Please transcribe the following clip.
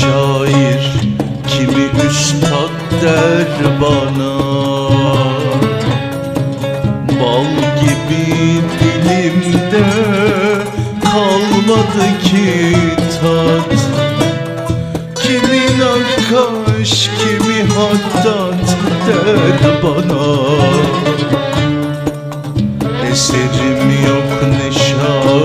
şair Kimi üstad der bana. Bal gibi dilimde kalmadı ki tat. Kimi nakkaş kimi hattat der bana. Eserim yok ne şairim